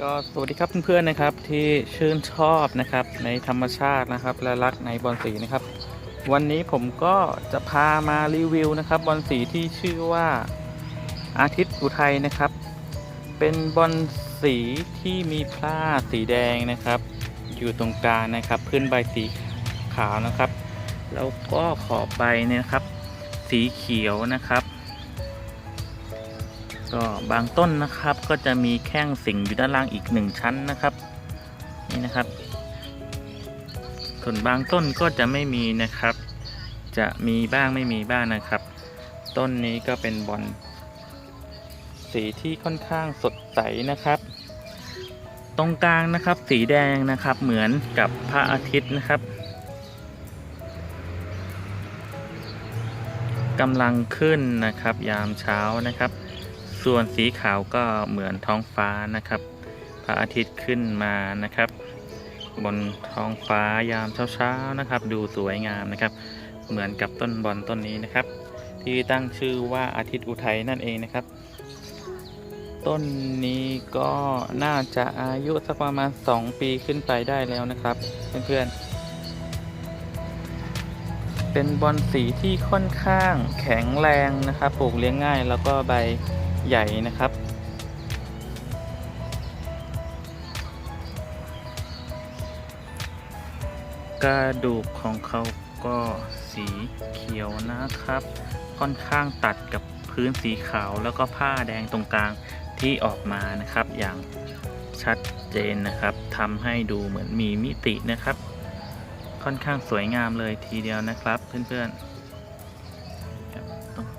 ก็สวัสดีครับเพื่อนๆนะครับที่ชื่นชอบนะครับในธรรมชาตินะครับและรักในบอลสีนะครับ วันนี้ผมก็จะพามารีวิวนะครับบอลสีที่ชื่อว่าอาทิตย์อุทัยนะครับ เป็นบอลสีที่มีพลาสีแดงนะครับ อยู่ตรงกลางนะครับพื้นใบสีขาวนะครับ แล้วก็ขอบใบเนี่ยนะครับ สีเขียวนะครับ ก็บางต้นนะครับก็จะมีแข้งสิงอยู่ด้านล่างอีกหนึ่งชั้นนะครับ นี่นะครับ ส่วนบางต้นก็จะไม่มีนะครับ จะมีบ้างไม่มีบ้างนะครับ ต้นนี้ก็เป็นบอลสีที่ค่อนข้างสดใสนะครับ ตรงกลางนะครับสีแดงนะครับเหมือนกับพระอาทิตย์นะครับกำลังขึ้นนะครับ ยามเช้านะครับ ส่วนสีขาวก็เหมือนท้องฟ้านะครับ พระอาทิตย์ขึ้นมานะครับ บนท้องฟ้ายามเช้าๆนะครับ ดูสวยงามนะครับ เหมือนกับต้นบอลต้นนี้นะครับ ที่ตั้งชื่อว่าอาทิตย์อุทัยนั่นเองนะครับ ต้นนี้ก็น่าจะอายุสักประมาณ 2 ปีขึ้นไปได้แล้วนะครับเพื่อนๆเป็นบอลสีที่ค่อนข้างแข็งแรงนะครับ ปลูกเลี้ยงง่ายแล้วก็ใบ ใหญ่นะครับ กระดูกของเขาก็สีเขียวนะครับ ค่อนข้างตัดกับพื้นสีขาวแล้วก็ผ้าแดงตรงกลางที่ออกมานะครับ อย่างชัดเจนนะครับทำให้ดูเหมือนมีมิตินะครับ ค่อนข้างสวยงามเลยทีเดียวนะครับ เพื่อนๆ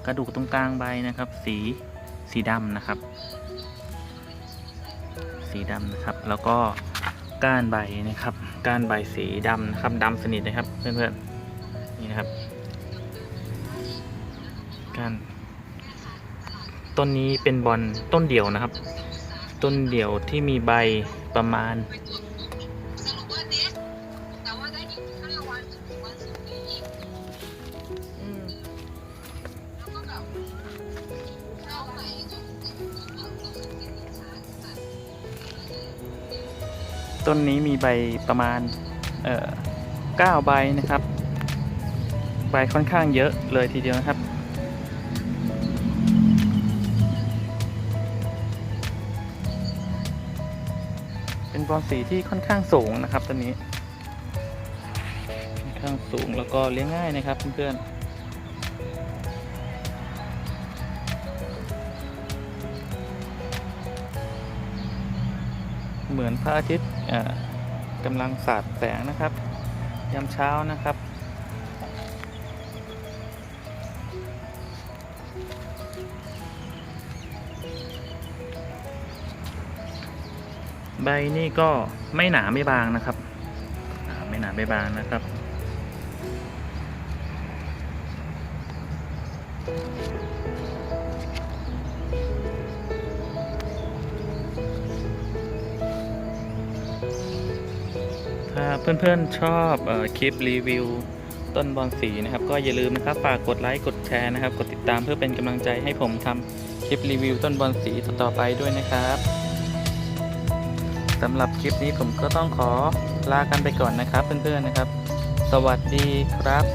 กระดูกตรงกลางใบนะครับ สี สีดำนะครับ สีดำนะครับ แล้วก็ก้านใบนะครับ ก้านใบสีดำนะครับดำสนิทนะครับเพื่อนๆนี่นะครับก้านต้นนี้เป็นบอลต้นเดี่ยวนะครับ ต้นเดี่ยวที่มีใบประมาณ ต้นนี้มีใบประมาณเอ่อเก้าใบนะครับ ใบค่อนข้างเยอะเลยทีเดียวนะครับ เป็นบอลสีที่ค่อนข้างสูงนะครับต้นนี้ ค่อนข้างสูงแล้วก็เลี้ยงง่ายนะครับเพื่อนๆ เหมือนพระอาทิตย์กำลังสาดแสงนะครับ ยามเช้านะครับ ใบนี่ก็ไม่หนาไม่บางนะครับไม่หนาไม่บางนะครับ เพื่อนๆชอบอคลิปรีวิว ต้นบอนสีนะครับ ก็อย่าลืมนะครับฝากกดไลค์กดแชร์นะครับ กดติดตามเพื่อเป็นกำลังใจให้ผมทำคลิปรีวิวต้นบอนสีต่อไปด้วยนะครับสำหรับคลิปนี้ผมก็ต้องขอลากันไปก่อนนะครับ เพื่อนๆนะครับ สวัสดีครับ